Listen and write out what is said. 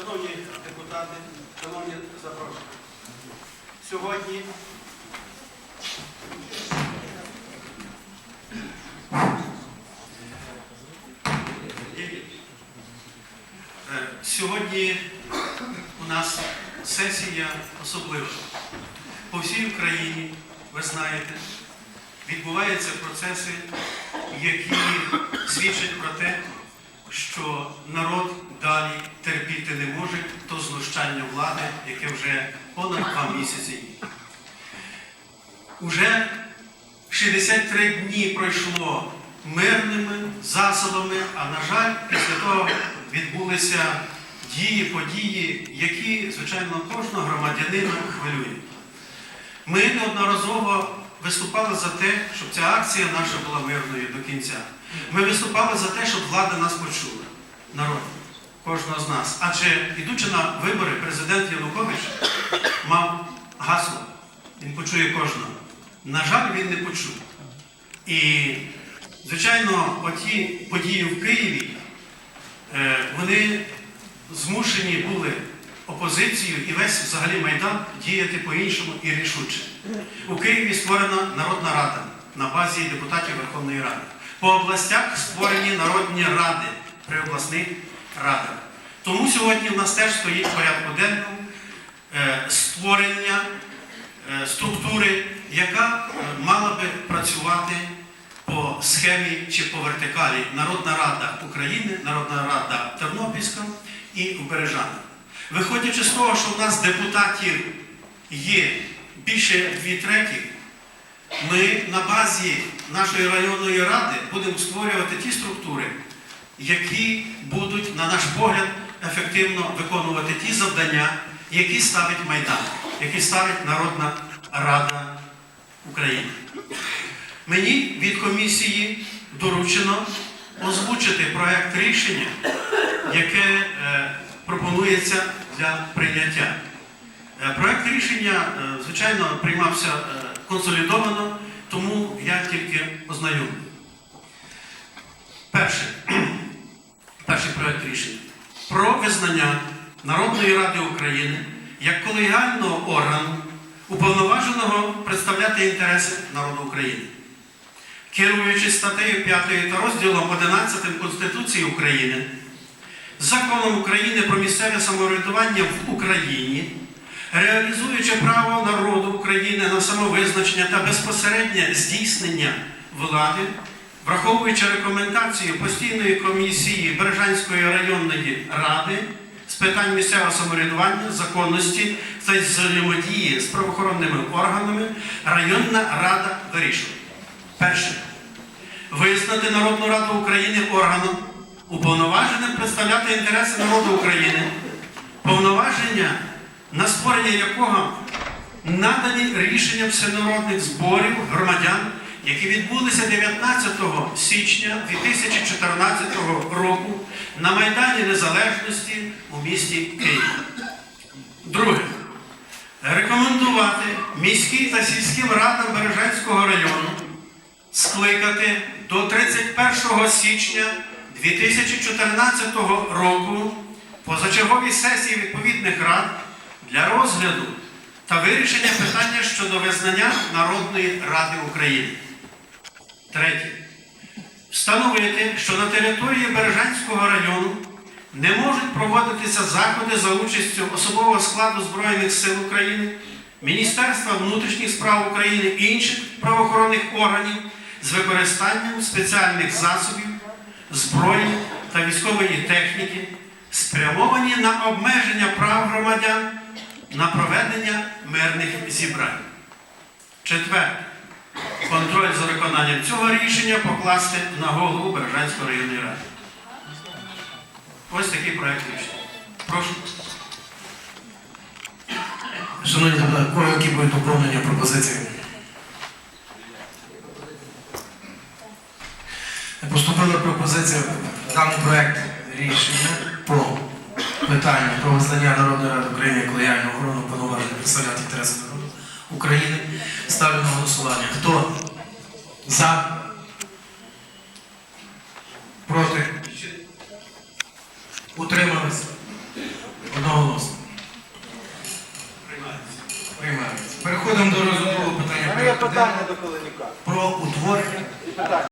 Шановні депутати, шановні запрошені, сьогодні Сьогодні у нас сесія особлива. По всій Україні, ви знаєте, відбуваються процеси, які свідчать про те, що народ далі терпіти не може то знущання влади, яке вже понад два місяці. є. Уже 63 дні пройшло мирними засобами, а на жаль, після того відбулися дії, події, які, звичайно, кожного громадянина хвилюють. Ми неодноразово виступали за те, щоб ця акція наша була мирною до кінця. Ми виступали за те, щоб влада нас почула, народ, кожного з нас. Адже, ідучи на вибори, президент Янукович мав гасло. Він почує кожного. На жаль, він не почув. І, звичайно, оті події в Києві, е, вони змушені були опозицією і весь взагалі Майдан діяти по-іншому і рішуче. У Києві створена Народна Рада на базі депутатів Верховної Ради. По областях створені народні ради при обласних радах. Тому сьогодні в нас теж стоїть в порядку денному е, створення е, структури, яка е, мала би працювати по схемі чи по вертикалі Народна Рада України, Народна Рада Тернопільська і в Бережанах. Виходячи з того, що в нас депутатів є більше дві третіх, ми на базі нашої районної ради будемо створювати ті структури, які будуть, на наш погляд, ефективно виконувати ті завдання, які ставить Майдан, які ставить Народна Рада України. Мені від комісії доручено озвучити проект рішення, яке е, пропонується для прийняття. Е, Проект рішення, е, звичайно, приймався е, консолідовано, тому я тільки ознайомлю. Перше. Перший проект рішення про визнання Народної Ради України як колегіального органу, уповноваженого представляти інтереси народу України. Керуючись статтею 5 та розділом 11 Конституції України, законом України про місцеве самоврядування в Україні, реалізуючи право народу України на самовизначення та безпосереднє здійснення влади, враховуючи рекомендації постійної комісії Бережанської районної ради з питань місцевого самоврядування, законності та взаємодії з правоохоронними органами, районна рада вирішила. Перше. Визнати Народну Раду України органом, уповноваженим представляти інтереси народу України, повноваження, на створення якого надані рішенням всенародних зборів громадян, які відбулися 19 січня 2014 року на Майдані Незалежності у місті Києві. Друге. Рекомендувати міським та сільським радам Бережанського району скликати до 31 січня 2014 року позачергові сесії відповідних рад для розгляду та вирішення питання щодо визнання Народної Ради України. Третє. Встановити, що на території Бережанського району не можуть проводитися заходи за участю особового складу Збройних сил України, Міністерства внутрішніх справ України і інших правоохоронних органів з використанням спеціальних засобів, зброї та військової техніки, спрямовані на обмеження прав громадян на проведення мирних зібрань. Четверте. Контроль за виконанням цього рішення покласти на голову Бережанської районної ради. Ось такий проект рішення. Прошу. Шановні депутати, які будуть доповнення пропозиції? Поступила пропозиція даний проект рішення по питанню про визнання Народної Ради України як лояльну охорону повноваження представляти інтереси народу України. Ставлю на голосування. Хто за? Проти? Утримались? Одноголосно. Приймається. Переходимо до другого питання питання про утворення питання.